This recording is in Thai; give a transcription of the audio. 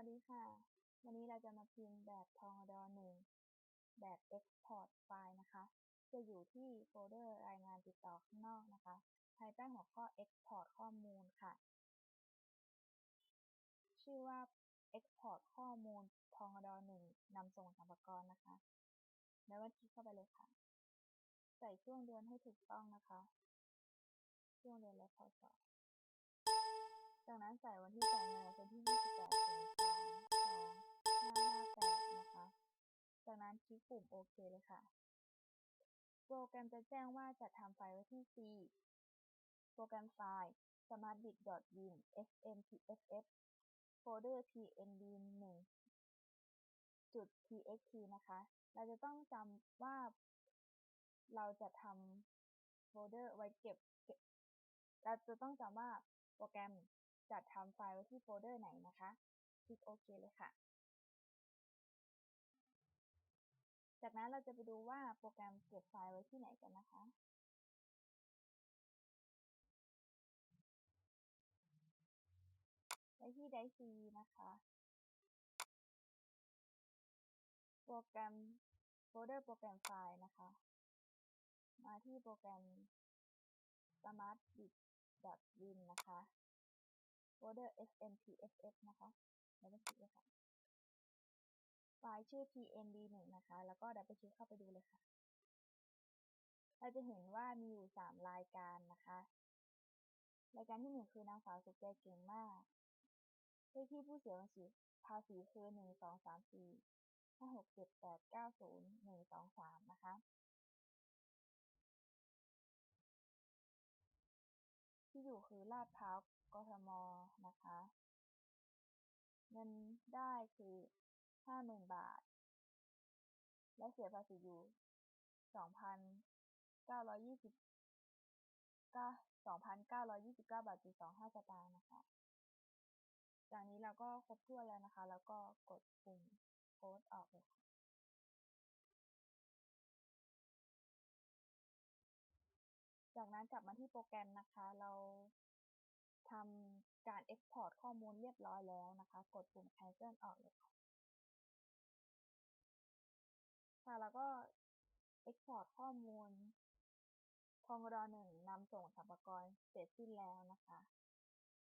วัสดีค่ะ วันนี้เราจะมาพิมพ์แบบทองดอหนึ่งแบบ Export ไฟล์นะคะ จะอยู่ที่โฟลเดอร์รายงานติดต่อข้างนอกนะคะ ภายใต้หัวข้อ Export ข้อมูลค่ะ ชื่อว่า Export ข้อมูลทองดอหนึ่งนำส่งสรรพากรนะคะ แล้วก็คลิกเข้าไปเลยค่ะ ใส่ช่วงเดือนให้ถูกต้องนะคะ ช่วงเดือนและพศจากนั้นใส่วันที่จ่ายเงินเป็นที่ ลิกปุ่มโอเคเลยค่ะ โปรแกรมจะแจ้งว่าจะทำไฟล์ไว้ที่ C โปรแกรมไฟล์ smartbit.win smtff โฟลเดอร์ pnb 1 txt นะคะ เราจะต้องจำว่าเราจะทำโฟลเดอร์ไว้เก็บ เราจะต้องจำว่าโปรแกรมจัดทำไฟล์ไว้ที่โฟลเดอร์ไหนนะคะ คลิกโอเคเลยค่ะ จากนั้นเราจะไปดูว่าโปรแกรมเก็บไฟล์ไว้ที่ไหนกันนะคะไปที่ Drive C นะคะ โปรแกรมโฟลเดอร์โปรแกรมไฟล์นะคะ มาที่โปรแกรม smartbit.win นะคะ โฟลเดอร์ smtff นะคะ แล้วก็คลิกเลยค่ะ ล์ชื่อ pnb1 นะคะ แล้วก็ดับเบิลคลิกเข้าไปดูเลยค่ะ เราจะเห็นว่ามีอยู่ 3 รายการนะคะ รายการที่ 1 คือนางสาวสุขใจเก่งมากเลขที่ผู้เสียภาษีภาษีคือ 1 2 3 4 5 6 7 8 9 0 1 2 3 นะคะ ที่อยู่คือลาดพร้าวกทมนะคะ เงินได้คือ 50,000บาทและเสียภาษีอยู่2,920 2,929บเก้าร้อยี่สิบเก้าบาทจุด25สตางค์นะคะ จากนี้เราก็ครบถ้วนแล้วนะคะ แล้วก็กดปุ่มโพสออกเลยค่ะจากนั้นกลับมาที่โปรแกรมนะคะ เราทำการ Export ข้อมูลเรียบร้อยแล้วนะคะ กดปุ่ม Cancel ออกเลยค่ะ แล้วก็ Export ข้อมูลพองรอหนึ่งนำส่งสรรพากรเสร็จสิ้นแล้วนะคะ